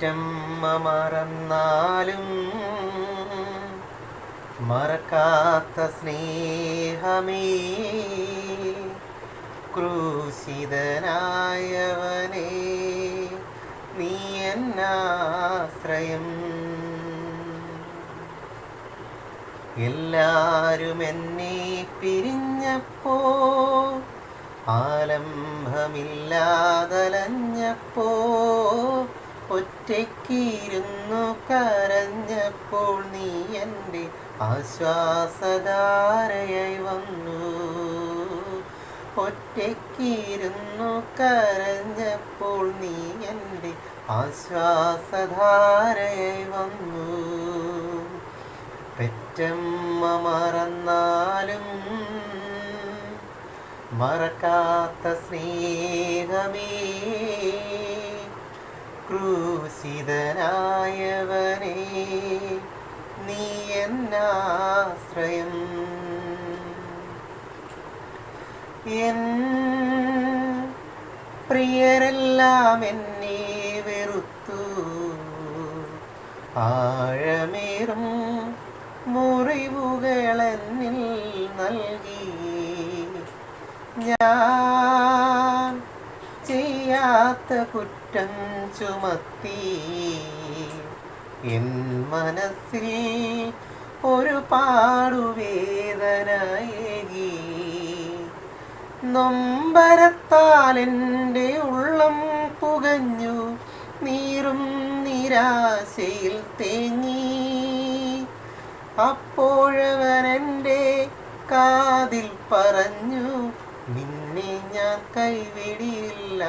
പെറ്റമ്മ മറന്നാലും മറക്കാത്ത സ്നേഹമേ ക്രൂശിതനായവനെ നീ എന്നാശ്രയം? എല്ലാരും എന്നെ പിരിഞ്ഞപ്പോ ആലംബമില്ലാതലഞ്ഞപ്പോ ഒറ്റയ്ക്കിരുന്നു കരഞ്ഞപ്പോൾ നീ എന്റെ ആശ്വാസധാരയായി വന്നു. ഒറ്റയ്ക്കിരുന്നു കരഞ്ഞപ്പോൾ നീ എന്റെ ആശ്വാസധാരയായി വന്നു. പെറ്റമ്മ മറന്നാലും മറക്കാത്ത സ്നേഹമേ ക്രൂശിതനായവനേ നീ എന്നാശ്രയം എൻ പ്രിയരെല്ലാം എന്നെ വെറുത്തു. ആഴമേറും മുറിവുകളെന്നിൽ നൽകി. ഞാൻ ചെയ്യാത്ത കുറ്റം ചുമത്തി. എൻ മനസ്സിൽ ഒരു പാടുവേദനയേകി. നൊമ്പരത്താൽ എന്റെ ഉള്ളം പുകഞ്ഞു നീറും നിരാശയിൽ തേങ്ങി. അപ്പോഴവൻ കാതിൽ പറഞ്ഞു നിന്നെ ഞാൻ കൈവിടിയില്ല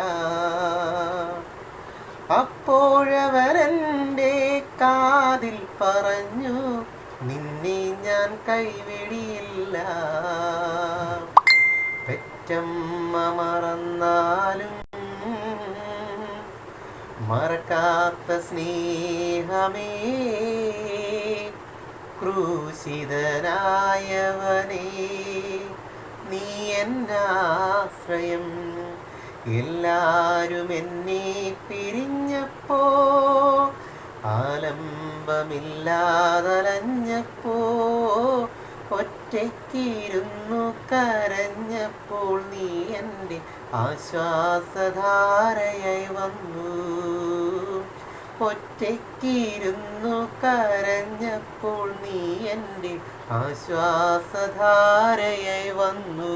അപ്പോഴവരന്റെ കാതിൽ പറഞ്ഞു നിന്നെ ഞാൻ കൈവിടിയില്ല പെറ്റമ്മ മറന്നാലും മറക്കാത്ത സ്നേഹമേ ക്രൂശിതനായവനേ. എന്നാശ്രയം? എല്ലാരും എന്നെ പിരിഞ്ഞപ്പോ ആലംബമില്ലാതലഞ്ഞപ്പോ ഒറ്റയ്ക്കിരുന്നു കരഞ്ഞപ്പോൾ നീ എന്റെ ആശ്വാസധാരയായി വന്നു. ഒറ്റയ്ക്കിരുന്നു കരഞ്ഞപ്പോൾ നീ എന്റെ ആശ്വാസധാരയായി വന്നു.